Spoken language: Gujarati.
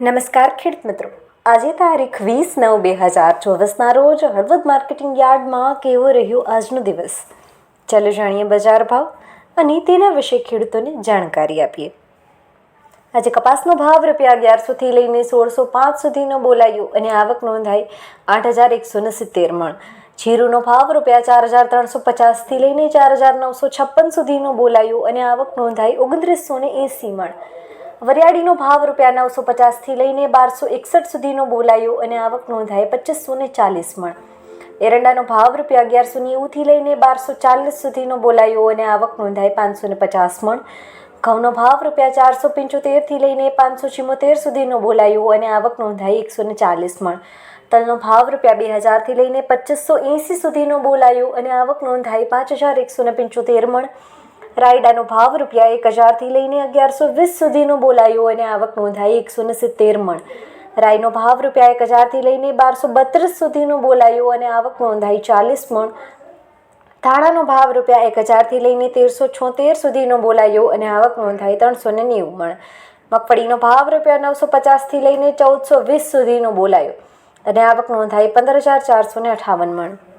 નમસ્કાર ખેડૂત મિત્રો. આજે તારીખ વીસ નવ બે હજાર ચોવીસના રોજ હળવદ માર્કેટિંગ યાર્ડમાં કેવો રહ્યો આજનો દિવસ? ચાલો જાણીએ બજાર ભાવ અને તેના વિશે ખેડૂતોને જાણકારી આપીએ. આજે કપાસનો ભાવ રૂપિયા અગિયારસોથી લઈને સોળસો પાંચ સુધીનો બોલાયો અને આવક નોંધાઈ આઠ હજાર એકસો ને સિત્તેર મણ. જીરુનો ભાવ રૂપિયા ચાર હજાર ત્રણસો પચાસથી લઈને ચાર હજાર નવસો છપ્પન સુધીનો બોલાયો અને આવક નોંધાઈ ઓગણત્રીસો ને એંસી મણ. વરિયાળીનો ભાવ રૂપિયા નવસો પચાસથી લઈને બારસો એકસઠ સુધીનો બોલાયો અને આવક નોંધાઈ પચીસો ને ચાલીસ મણ. એરંડાનો ભાવ રૂપિયા અગિયારસો નેવુંથી લઈને બારસો ચાલીસ સુધીનો બોલાયો અને આવક નોંધાઈ પાંચસો ને પચાસ મણ. ઘઉંનો ભાવ રૂપિયા ચારસો પંચોતેરથી લઈને પાંચસો ચિમોતેર સુધીનો બોલાયો અને આવક નોંધાઈ એકસો ને ચાલીસ મણ. તલનો ભાવ રૂપિયા બે હજારથી લઈને પચીસો એંસી સુધીનો બોલાયો અને આવક નોંધાઈ પાંચ હજાર એકસો ને પંચોતેર મણ. રાયડાનો ભાવ રૂપિયા એક હજારથી લઈને અગિયારસો વીસ સુધીનો બોલાયો અને આવક નોંધાઈ એકસો ને સિત્તેર મણ. રાયનો ભાવ રૂપિયા એક હજારથી લઈને બારસો બત્રીસ સુધીનો બોલાયો અને આવક નોંધાઈ ચાલીસ મણ. ધાણાનો ભાવ રૂપિયા એક હજારથી લઈને તેરસો છોતેર સુધીનો બોલાયો અને આવક નોંધાઈ ત્રણસો ને નેવું મણ. મગફળીનો ભાવ રૂપિયા નવસો પચાસથી લઈને ચૌદસો વીસ સુધીનો બોલાયો અને આવક નોંધાઈ પંદર હજાર ચારસો ને અઠાવન મણ.